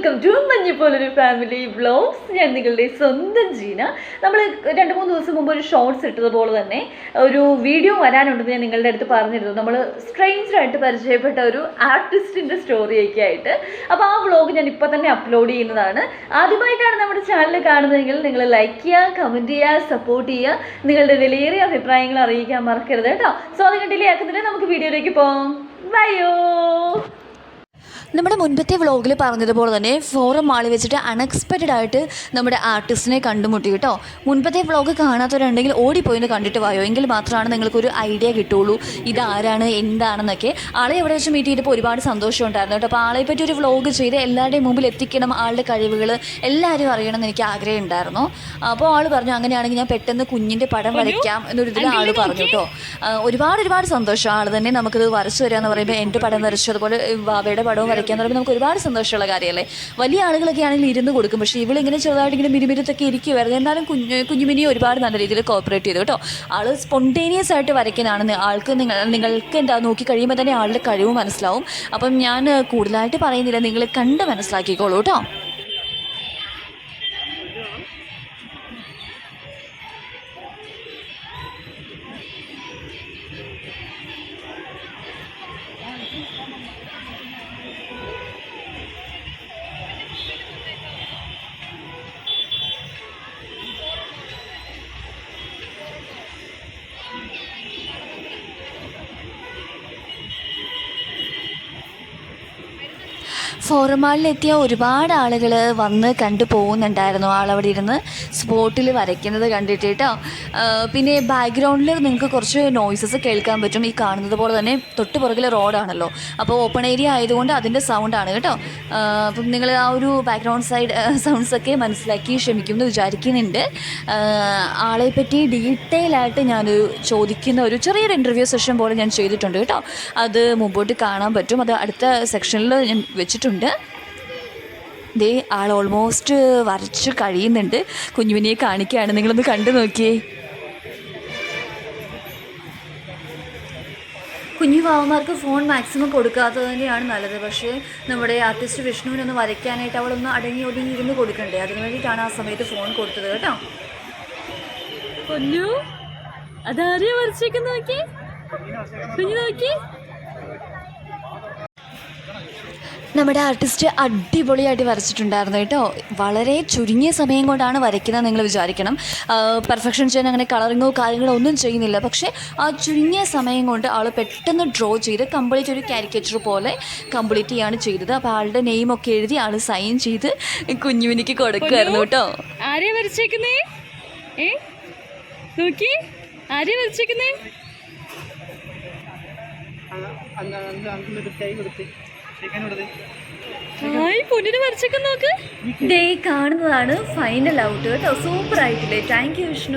Welcome to മഞ്ഞപ്പോലൊരു family vlogs ഞാൻ നിങ്ങളുടെ സ്വന്തം ജീന. നമ്മൾ രണ്ട് മൂന്ന് ദിവസം മുമ്പ് ഒരു ഷോർട്സ് ഇട്ടതുപോലെ തന്നെ ഒരു വീഡിയോ വരാനുണ്ടെന്ന് ഞാൻ നിങ്ങളുടെ അടുത്ത് പറഞ്ഞിരുന്നു. നമ്മൾ സ്ട്രെയിഞ്ചറായിട്ട് പരിചയപ്പെട്ട ഒരു ആർട്ടിസ്റ്റിന്റെ സ്റ്റോറിയൊക്കെ ആയിട്ട്. അപ്പോൾ ആ വ്ളോഗ് ഞാൻ ഇപ്പോൾ തന്നെ അപ്ലോഡ് ചെയ്യുന്നതാണ്. ആദ്യമായിട്ടാണ് നമ്മുടെ ചാനൽ കാണുന്നതെങ്കിൽ നിങ്ങൾ ലൈക്ക് ചെയ്യുക കമന്റ് ചെയ്യുക സപ്പോർട്ട് ചെയ്യുക. നിങ്ങളുടെ വിലയേറിയ അഭിപ്രായങ്ങൾ അറിയിക്കാൻ മറക്കരുത് കേട്ടോ. സോ അത് കണ്ടില്ലേ? ആക്കുന്നില്ല നമുക്ക് വീഡിയോയിലേക്ക് പോകാം ബയോ നമ്മുടെ മുൻപത്തെ വ്ളോഗിൽ പറഞ്ഞതുപോലെ തന്നെ ഫോറം മാളി വെച്ചിട്ട് അൺഎക്സ്പെക്റ്റഡ് ആയിട്ട് നമ്മുടെ ആർട്ടിസ്റ്റിനെ കണ്ടുമുട്ടി കേട്ടോ. മുൻപത്തെ വ്ളോഗ് കാണാത്തവരുണ്ടെങ്കിൽ ഓടിപ്പോയിന്ന് കണ്ടിട്ട് വായോ. എങ്കിൽ മാത്രമാണ് നിങ്ങൾക്കൊരു ഐഡിയ കിട്ടുള്ളൂ. ഇതാരാണ് എന്താണെന്നൊക്കെ. ആളെ എവിടെ വെച്ച് മീറ്റ് ചെയ്തപ്പോൾ ഒരുപാട് സന്തോഷം ഉണ്ടായിരുന്നു കേട്ടോ. അപ്പോൾ ആളെ പറ്റി ഒരു വ്ളോഗ് ചെയ്ത് എല്ലാവരുടെയും മുമ്പിൽ എത്തിക്കണം ആളുടെ കഴിവുകൾ എല്ലാവരും അറിയണം എന്ന് എനിക്ക് ആഗ്രഹം ഉണ്ടായിരുന്നു. അപ്പോൾ ആൾ പറഞ്ഞു അങ്ങനെയാണെങ്കിൽ ഞാൻ പെട്ടെന്ന് കുഞ്ഞിന്റെ പടം വരയ്ക്കാം എന്നൊരു ഇതിൽ ആൾ പറഞ്ഞു കേട്ടോ. ഒരുപാട് ഒരുപാട് സന്തോഷം. ആൾ തന്നെ നമുക്കിത് വരച്ചു തരാമെന്ന് പറയുമ്പോൾ എന്റെ പടം വരച്ചു അതുപോലെ ബാബയുടെ പടവും വരയ്ക്കുക എന്ന് പറയുമ്പോൾ നമുക്ക് ഒരുപാട് സന്തോഷമുള്ള കാര്യമല്ലേ? വലിയ ആളുകളൊക്കെ ആണെങ്കിൽ ഇരുന്ന് കൊടുക്കും. പക്ഷേ ഇവളിങ്ങനെ ചെറുതായിട്ട് ഇങ്ങനെ മിരുമിരുത്തൊക്കെ ഇരിക്കുമായിരുന്നു എന്നാലും കുഞ്ഞു കുഞ്ഞുമിനി ഒരുപാട് നല്ല രീതിയിൽ കോപ്പറേറ്റ് ചെയ്തു കേട്ടോ. ആൾ സ്പോണ്ടേനിയസ് ആയിട്ട് വരയ്ക്കുന്നതാണ്. ആൾക്ക് നിങ്ങൾ നിങ്ങൾക്ക് എന്താ നോക്കി കഴിയുമ്പോൾ തന്നെ ആളുടെ കഴിവ് മനസ്സിലാവും. അപ്പം ഞാൻ കൂടുതലായിട്ട് പറയുന്നില്ല. നിങ്ങൾ കണ്ട് മനസ്സിലാക്കിക്കോളൂ കേട്ടോ. ഫോറമാളിലെത്തിയ ഒരുപാട് ആളുകൾ വന്ന് കണ്ടു പോകുന്നുണ്ടായിരുന്നു. ആളവിടെ ഇരുന്ന് സ്പോട്ടിൽ വരയ്ക്കുന്നത് കണ്ടിട്ട് കേട്ടോ. പിന്നെ ബാക്ക്ഗ്രൗണ്ടിൽ നിങ്ങൾക്ക് കുറച്ച് നോയ്സസ് കേൾക്കാൻ പറ്റും. ഈ കാണുന്നത് പോലെ തന്നെ തൊട്ട് പുറകിൽ റോഡാണല്ലോ അപ്പോൾ ഓപ്പൺ ഏരിയ ആയതുകൊണ്ട് അതിന്റെ സൗണ്ടാണ് കേട്ടോ. അപ്പം നിങ്ങൾ ആ ഒരു ബാക്ക്ഗ്രൗണ്ട് സൈഡ് സൗണ്ട്സൊക്കെ മനസ്സിലാക്കി ക്ഷമിക്കുമെന്ന് വിചാരിക്കുന്നുണ്ട്. ആളെ പറ്റി ഡീറ്റെയിൽ ആയിട്ട് ഞാൻ ചോദിക്കുന്ന ഒരു ചെറിയൊരു ഇന്റർവ്യൂ സെഷൻ പോലെ ഞാൻ ചെയ്തിട്ടുണ്ട് കേട്ടോ. അത് മുമ്പോട്ട് കാണാൻ പറ്റും. അത് അടുത്ത സെക്ഷനിൽ ഞാൻ വെച്ചിട്ടുണ്ട്. ദേ ആൾ ഓൾമോസ്റ്റ് വരച്ച് കഴിയുന്നുണ്ട്. കുഞ്ഞുവിനെ കാണിക്കുകയാണ് നിങ്ങളൊന്ന് കണ്ടു നോക്കിയേ. കുഞ്ഞു പാവന്മാർക്ക് ഫോൺ മാക്സിമം കൊടുക്കാത്തത് തന്നെയാണ് നല്ലത്. പക്ഷേ നമ്മുടെ ആർട്ടിസ്റ്റ് വിഷ്ണുവിനൊന്ന് വരയ്ക്കാനായിട്ട് അവളൊന്ന് അടങ്ങി ഒടുങ്ങി ഇരുന്ന് കൊടുക്കണ്ടേ? അതിന് വേണ്ടിയിട്ടാണ് ആ സമയത്ത് ഫോൺ കൊടുത്തത് കേട്ടോ. കുഞ്ഞു അതാരെയാ വരച്ചേക്കുന്ന നോക്കി? കുഞ്ഞു നോക്കി. നമ്മുടെ ആർട്ടിസ്റ്റ് അടിപൊളിയായിട്ട് വരച്ചിട്ടുണ്ടായിരുന്നു കേട്ടോ. വളരെ ചുരുങ്ങിയ സമയം കൊണ്ടാണ് വരയ്ക്കുന്നത് നിങ്ങൾ വിചാരിക്കണം. പെർഫെക്ഷൻ ചെയ്യാൻ അങ്ങനെ കളറിങ്ങോ കാര്യങ്ങളോ ഒന്നും ചെയ്യുന്നില്ല. പക്ഷേ ആ ചുരുങ്ങിയ സമയം കൊണ്ട് ആൾ പെട്ടെന്ന് ഡ്രോ ചെയ്ത് കംപ്ലീറ്റ് ഒരു കാരിക്കേച്ചർ പോലെ കംപ്ലീറ്റ് ചെയ്യാണ് ചെയ്തത്. അപ്പോൾ ആളുടെ നെയിമൊക്കെ എഴുതി ആൾ സൈൻ ചെയ്ത് കുഞ്ഞുവിനിക്ക് കൊടുക്കുമായിരുന്നു കേട്ടോ. ആരെയാ വരച്ചേക്കുന്നേ? ഏ? നോക്കി. ആരെയാ വരച്ചേക്കുന്നേ? ഹായ് പൊന്നിന് വരച്ചേക്കുന്ന നോക്ക്. ദേ കാണുന്നതാണ് ഫൈനൽ ഔട്ട് കേട്ടോ സൂപ്പർ ആയിട്ടില്ലേ? Thank you Vishnu.